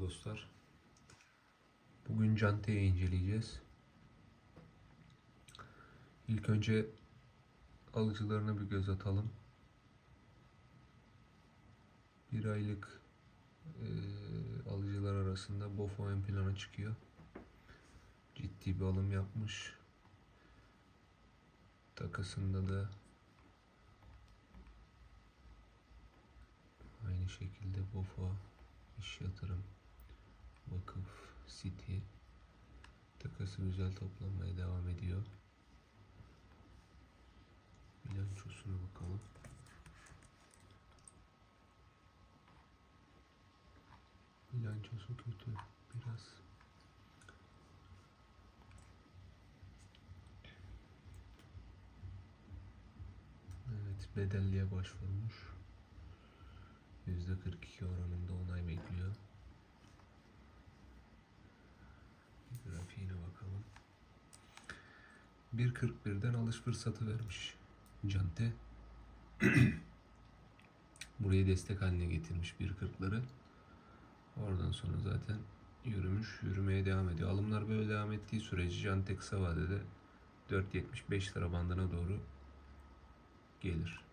dostlar. Bugün Cante'yi inceleyeceğiz. İlk önce alıcılarına bir göz atalım. Bir aylık eee, alıcılar arasında Bofo ön plana çıkıyor. Ciddi bir alım yapmış. Takasında da aynı şekilde Bofo iş yatırım vakıf City takası güzel toplanmaya devam ediyor. Bilançosuna bakalım. Bilançosu kötü biraz. Evet bedelliye başvurmuş. %42 oranında onay bekliyor. Bir Grafiğine bakalım. 1.41'den alış fırsatı vermiş Cante. Burayı destek haline getirmiş 1.40'ları. Oradan sonra zaten yürümüş, yürümeye devam ediyor. Alımlar böyle devam ettiği sürece Cante kısa vadede 4.75 lira bandına doğru gelir.